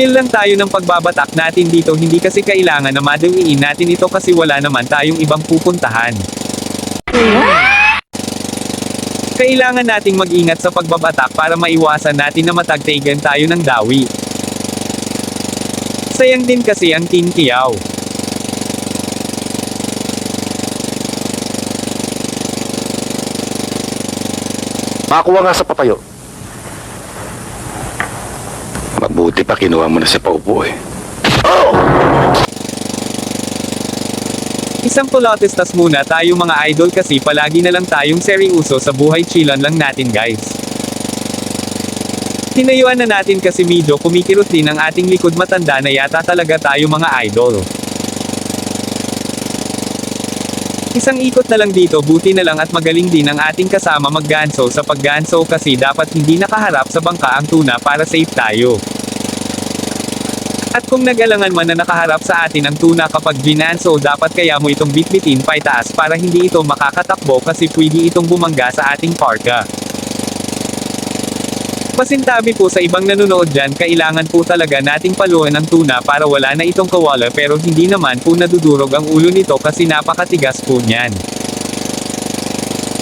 Chill lang tayo ng pagbabatak natin dito hindi kasi kailangan na madawiin natin ito kasi wala naman tayong ibang pupuntahan. Kailangan nating mag-ingat sa pagbabatak para maiwasan natin na matagtagan tayo ng dawi. Sayang din kasi ang Team Kiyaw. Makakuha nga sa papayo. Mabuti pa kinuha mo na sa paupo eh. Isang pulotestas muna tayo mga idol kasi palagi na lang tayong seryoso sa buhay chillan lang natin guys. Tinayuan na natin kasi medyo kumikirot din ang ating likod matanda na yata talaga tayo mga idol. Isang ikot na lang dito buti na lang at magaling din ang ating kasama magganso sa pagganso kasi dapat hindi nakaharap sa bangka ang tuna para safe tayo. At kung nag-alangan man na nakaharap sa atin ang tuna kapag ginanso dapat kaya mo itong bitbitin pa itaas para hindi ito makakatakbo kasi pwede itong bumangga sa ating parka. Pasintabi po sa ibang nanonood dyan kailangan po talaga nating paluan ang tuna para wala na itong kawala pero hindi naman po nadudurog ang ulo nito kasi napakatigas po niyan.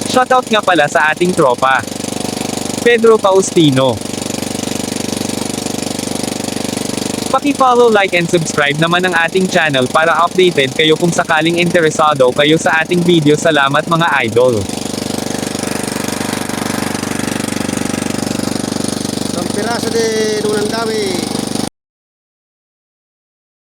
Shoutout nga pala sa ating tropa. Pedro Faustino. Paki-follow, like and subscribe naman ang ating channel para updated kayo kung sakaling interesado kayo sa ating video. Salamat mga idol. Isang piraso unang dami.